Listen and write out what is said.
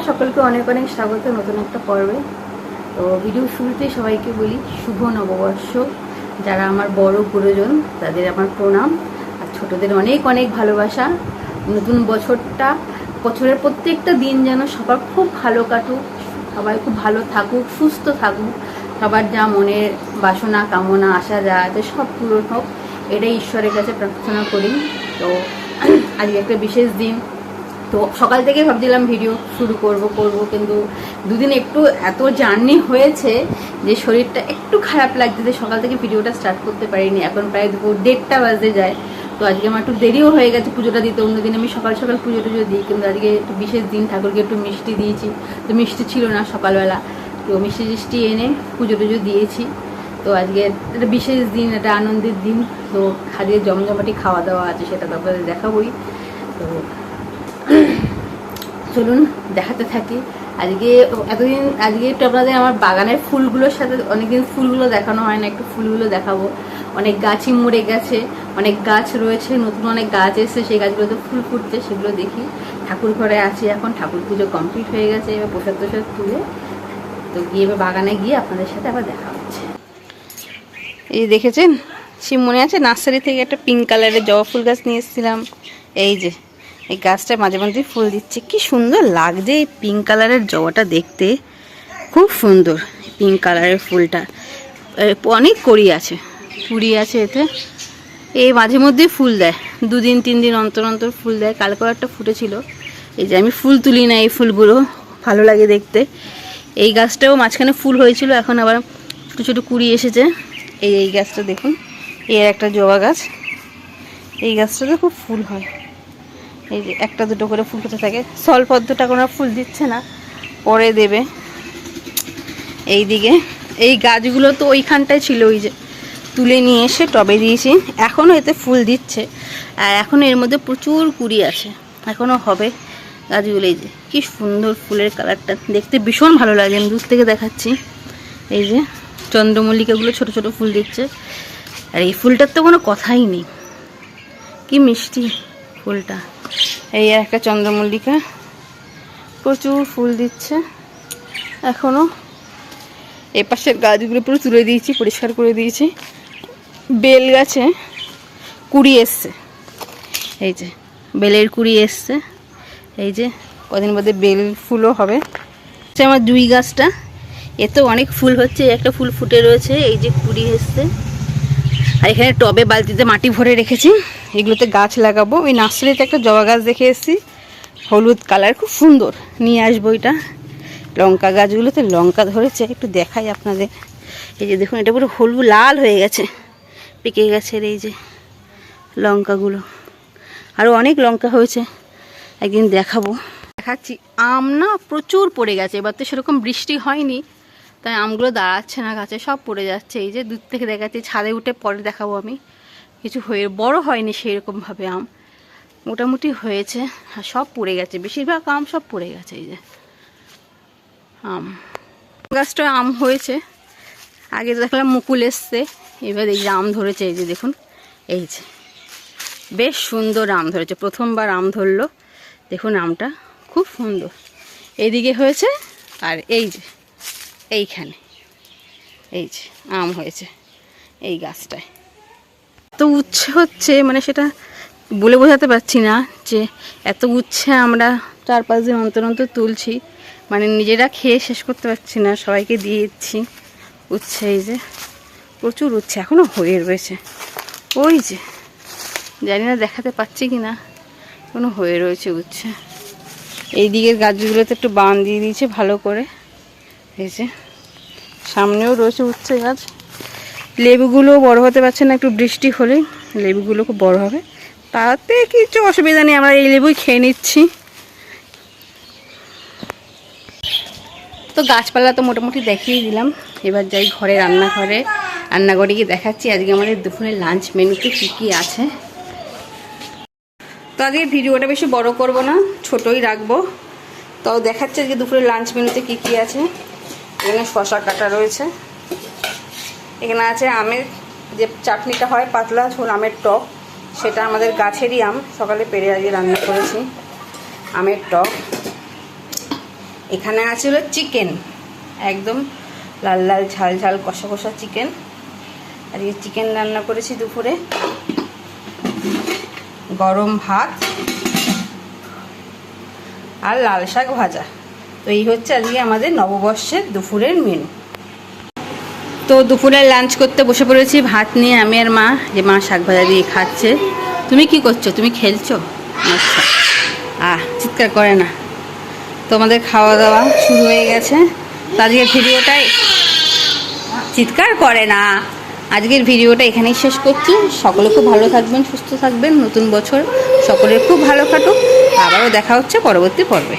সকলকে অনেক অনেক স্বাগত, নতুন একটা পর্বে। তো ভিডিও শুরুতে সবাইকে বলি, শুভ নববর্ষ। যারা আমার বড় গুরুজন, তাদের আমার প্রণাম। আর ছোটদের অনেক অনেক ভালোবাসা। নতুন বছরটা, বছরের প্রত্যেকটা দিন যেন সবার খুব ভালো কাটুক, সবাই খুব ভালো থাকুক, সুস্থ থাকুক। সবার যা মনের বাসনা, কামনা, আশা যা আছে সব পূরণ হোক, এটাই ঈশ্বরের কাছে প্রার্থনা করি। তো আজকে একটা বিশেষ দিন। তো সকাল থেকে ভাবছিলাম ভিডিও শুরু করব করব, কিন্তু দুদিন একটু এত জার্নি হয়েছে যে শরীরটা একটু খারাপ লাগছে যে সকাল থেকে ভিডিওটা স্টার্ট করতে পারিনি। এখন প্রায় দুপুর দেড়টা বাজতে যায়। তো আজকে আমার একটু দেরিও হয়ে গেছে পুজোটা দিতে। অন্যদিন আমি সকাল সকাল পুজো টুজো দিই, কিন্তু আজকে একটু বিশেষ দিন ঠাকুরকে একটু মিষ্টি দিয়েছি। তো মিষ্টি ছিল না সকালবেলা। তো মিষ্টি টিষ্টি এনে পুজো টুজো দিয়েছি। তো আজকে একটা বিশেষ দিন, একটা আনন্দের দিন। তো খাদিয়ে জমজমাটি খাওয়া দাওয়া আছে, সেটা তো আপনাদের দেখাবই। তো চলুন দেখাতে থাকি। আজকে, এতদিন, আজকে একটু আপনাদের আমার বাগানের ফুলগুলোর সাথে অনেকদিন ফুলগুলো দেখানো হয় না, একটু ফুলগুলো দেখাবো। অনেক গাছই মরে গেছে, অনেক গাছ রয়েছে, নতুন অনেক গাছ এসেছে, সেই গাছগুলোতে ফুল ফুটছে, সেগুলো দেখি। ঠাকুর ঘরে আছি এখন, ঠাকুর পুজো কমপ্লিট হয়ে গেছে, এবার প্রসাদ প্রসাদ তুলে তো গিয়ে এবার বাগানে গিয়ে আপনাদের সাথে আবার দেখা হচ্ছে। এই দেখেছেন? সে মনে আছে, নার্সারি থেকে একটা পিঙ্ক কালারের জবা ফুল গাছ নিয়ে এসেছিলাম। এই যে এই গাছটা মাঝে মাঝে ফুল দিচ্ছে। কি সুন্দর লাগছে এই পিঙ্ক কালারের জবাটা দেখতে। খুব সুন্দর পিঙ্ক কালারের ফুলটা। অনেক কড়ি আছে কুড়ি আছে এতে। এই মাঝে মধ্যেই ফুল দেয়, দুদিন, তিন দিন অন্তর অন্তর ফুল দেয়। কালকে একটা ফুটেছিল। এই যে আমি ফুল তুলি না এই ফুলগুলো, ভালো লাগে দেখতে। এই গাছটাও মাঝখানে ফুল হয়েছিল, এখন আবার ছোটো ছোটো কুড়ি এসেছে। এই এই গাছটা দেখুন, এর একটা জবা গাছ। এই গাছটাতে খুব ফুল হয়। এই যে একটা দুটো করে ফুল হতে থাকে। সল পদ্মটা কোনো ফুল দিচ্ছে না, পরে দেবে। এই দিকে এই গাছগুলো তো ওইখানটায় ছিল, ওই যে তুলে নিয়ে এসে টবে দিয়েছি। এখনও এতে ফুল দিচ্ছে, আর এখনও এর মধ্যে প্রচুর কুড়ি আছে। এখনও হবে গাছগুলো, এই যে কি সুন্দর ফুলের কালারটা। দেখতে ভীষণ ভালো লাগে, আমি দূর থেকে দেখাচ্ছি। এই যে চন্দ্রমল্লিকাগুলো ছোট ছোট ফুল দিচ্ছে, আর এই ফুলটার তো কোনো কথাই নেই। কি মিষ্টি ফুলটা। এই একটা চন্দ্রমল্লিকা। প্রচুর ফুল দিচ্ছে। এখনও এই পাশের গাছগুলো পুরো তুলে দিয়েছি, পরিষ্কার করে দিয়েছি। বেল গাছে কুড়ি এসছে। এই যে, বেলের কুড়ি এসছে। এই যে, কদিন বাদে বেল ফুলও হবে। হচ্ছে আমার জুই গাছটা। এতে অনেক ফুল হচ্ছে, একটা ফুল ফুটে রয়েছে, এই যে কুড়ি এসছে। আর এখানে টবে বালতিতে মাটি ভরে রেখেছি। এগুলোতে গাছ লাগাবো। ওই নার্সারিতে একটা জবা গাছ দেখে এসেছি হলুদ কালার, খুব সুন্দর। নিয়ে আসব এটা। লঙ্কা গাছগুলোতে লঙ্কা ধরেছে, একটু দেখাই আপনাদের। এই যে দেখুন, এটা পুরো হলুদ লাল হয়ে গেছে। পেকে গেছে এই যে লঙ্কাগুলো। আরও অনেক লঙ্কা হয়েছে। একদিন দেখাবো। দেখাচ্ছি, আম না প্রচুর পড়ে গেছে। এবার তো সেরকম বৃষ্টি হয়নি, তাই আমগুলো দাঁড়াচ্ছে না, গাছে সব পড়ে যাচ্ছে। এই যে দূর থেকে দেখাচ্ছি, ছাদে উঠে পরে দেখাবো আমি। কিছু হয়ে, বড় হয়নি সেই রকমভাবে আম। মোটামুটি হয়েছে, আর সব পড়ে গেছে। বেশিরভাগ আম সব পড়ে গেছে, এই যে। আম। গাছটা আম হয়েছে। আগে দেখলাম মুকুল এসছে, এবার এই যে আম ধরেছে, এই যে দেখুন, এই যে। বেশ সুন্দর আম ধরেছে, প্রথমবার আম ধরলো। দেখুন আমটা, খুব সুন্দর। এইদিকে হয়েছে, আর এই যে, এইখানে। এই যে, আম হয়েছে, এই গাছটায়। তো উচ্ছে হচ্ছে মানে সেটা বলে বোঝাতে পারছি না যে এত উচ্ছে আমরা চার পাঁচ দিন অন্তর অন্তর তুলছি। মানে নিজেরা খেয়ে শেষ করতে পারছি না, সবাইকে দিয়ে দিচ্ছি উচ্ছে এই যে। প্রচুর উচ্ছে এখনও হয়ে রয়েছে। ওই যে, জানি না দেখাতে পাচ্ছি কি না কোনো হয়ে রয়েছে উচ্ছে। এই দিকের গাছগুলোতে একটু বান দিয়ে দিয়েছে ভালো করে। এই যে, সামনেও রয়েছে উচ্ছে গাছ। লেবুগুলো বড় হতে পারছে না, একটু বৃষ্টি হলে লেবুগুলো খুব বড় হবে। তাতে কিছু অসুবিধা নেই, আমরা এই লেবুই খেয়ে নিচ্ছি। তো গাছপালা তো মোটামুটি দেখিয়ে দিলাম। এবার যাই ঘরে রান্নাঘরে। রান্নাঘরে গিয়ে দেখাচ্ছি, আজকে আমাদের দুপুরের লাঞ্চ মেনুতে কী কী আছে। তো আজকে ভিডিওটা বেশি বড় করব না, ছোটই রাখব। তো দেখাচ্ছি আজকে দুপুরের লাঞ্চ মেনুতে কী কী আছে। এখানে শশা কাটা রয়েছে। এখানে আছে আমের যে চাটনিটা হয়, পাতলা ঝোল আমের টক। সেটা আমাদের গাছেরই আম। সকালে পেরে আজকে রান্না করেছি আমের টক। এখানে আছে হলো চিকেন। একদম লাল লাল ঝাল ঝাল কষা কষা চিকেন। আজকে চিকেন রান্না করেছি দুপুরে। গরম ভাত আর লাল শাক ভাজা। তো এই হচ্ছে আজকে আমাদের নববর্ষের দুপুরের মেনু তো দুপুরে লাঞ্চ করতে বসে পড়েছি, ভাত নিয়ে আমি আর মা, যে মা শাক ভাজা দিয়ে খাচ্ছে। তুমি কি করছ? তুমি খেলছো? আচ্ছা। আহ, চিৎকার করে না। তোমাদের খাওয়া দাওয়া শুরু হয়ে গেছে। তো আজকের ভিডিওটাই চিৎকার করে না। আজকের ভিডিওটা এখানেই শেষ করছি। সকলে খুব ভালো থাকবেন, সুস্থ থাকবেন। নতুন বছর সকলের খুব ভালো কাটুক। আবারও দেখা হচ্ছে পরবর্তী পর্বে।